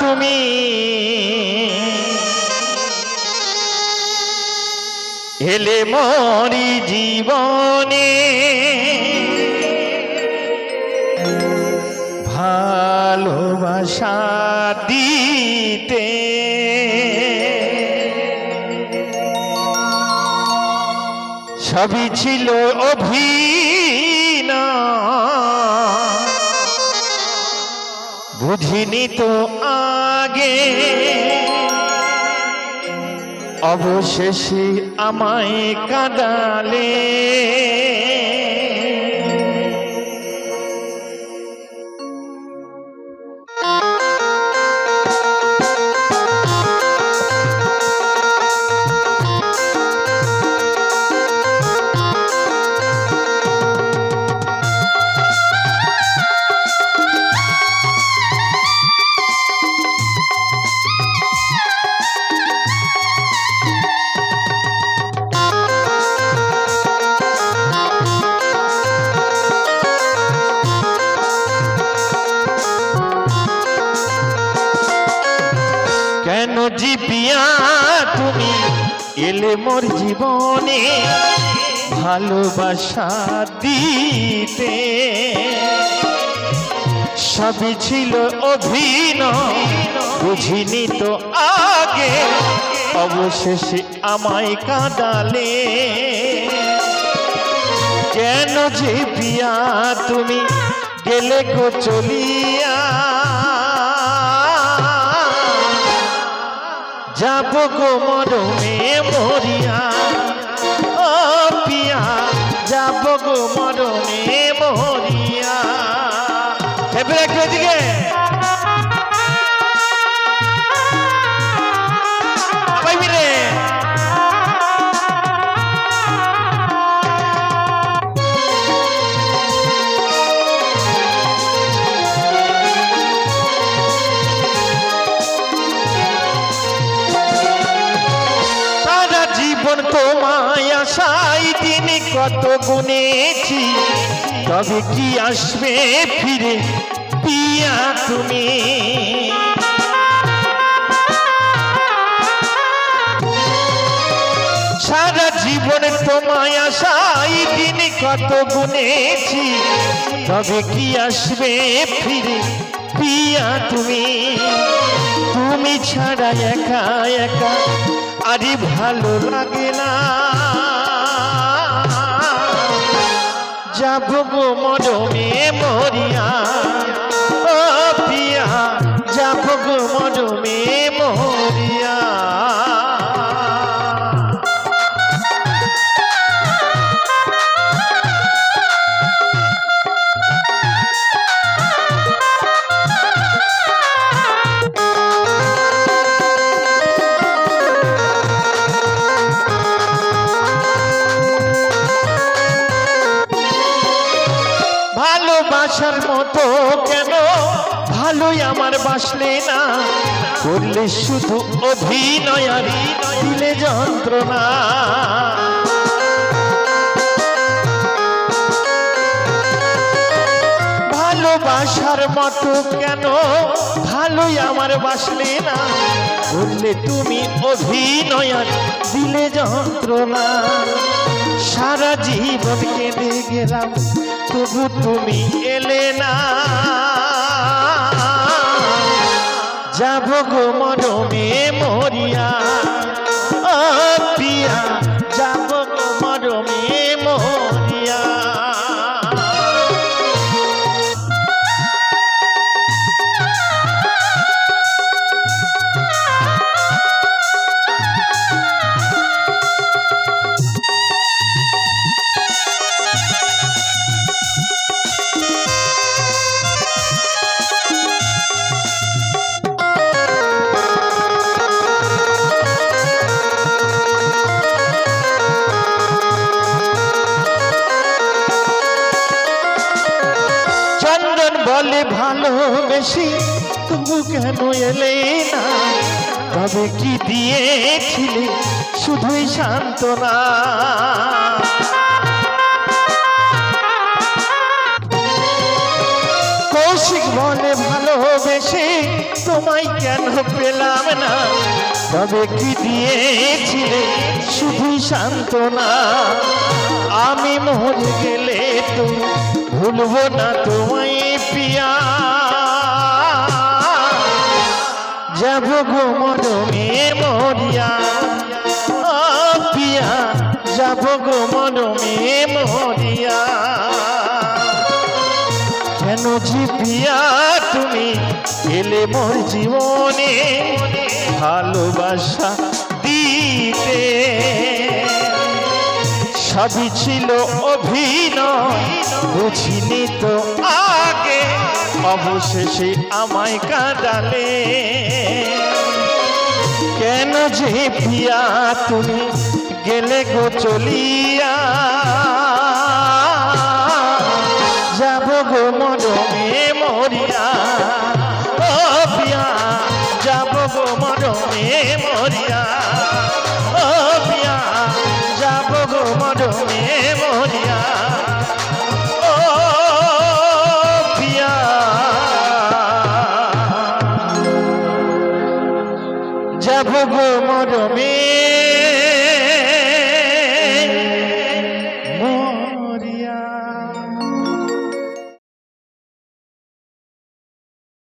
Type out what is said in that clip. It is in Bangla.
তুমি। এলে মরি জীবনে। ভালোবাসা দিতে। সবই ছিল অভিনয়। বুঝিনি তো আগে। অবশেষে আমায় কাঁদালে। এলে মোর জীবনে ভালোবাসা দিতে। সবই ছিল অভিনয়, বুঝিনি তো আগে, অবশেষে আমায় কাঁদালে। কেন যে পিয়া তুমি গেলে গো চলিয়া? যাব গো মরমে মরিয়া। ও পিয়া যাব গো মরমে মরিয়া। এবারে একটু এদিকে কত গুনেছি, তবে কি আসবে ফিরে? পিয়া তুমি। সারা জীবন তোমায় আশাই দিন কত গুনেছি, তবে কি আসবে ফিরে? পিয়া তুমি। তুমি ছাড়া একা একা, আরে ভালো লাগে না। যাব গো মরমে মরিয়া। ও পিয়া যাব গো মরমে ভালোবাসার মতো কেন? ভালোই আমার বাসলে না। করলে শুধু অভিনয় আর দিলে যন্ত্রণা। ভালোবাসার মতো কেন? ভালোই আমার বাসলে না। বললে তুমি অভিনয় দিলে যন্ত্রণা। সারা জীবন কেঁদে গেলাম তবু তুমি এলে না। যাব গো মরমে মরিয়া বলে ভালোবেসি তবু কেন এলে না? তবে কি দিয়েছিলে শুধুই সান্ত্বনা? কৌশিক বলে ভালো ভালোবেসে তোমায় কেন পেলাম না? তবে কি দিয়েছিলে শুধুই সান্ত্বনা? আমি মরে গেলে তো ভুলবো না তোমায়। পিয়া। যাব গো মরমে মরিয়া। পিয়া, যাব গো মরমে মরিয়া। কেন যে পিয়া তুমি এলে মোর জীবনে ভালোবাসা দিতে? সবই ছিল অভিনয়, বুঝিনি তো আগে অবশেষে আমায় কাঁদালে। কেন যে পিয়া তুমি গেলে গো চলিয়া? যাব মরমে।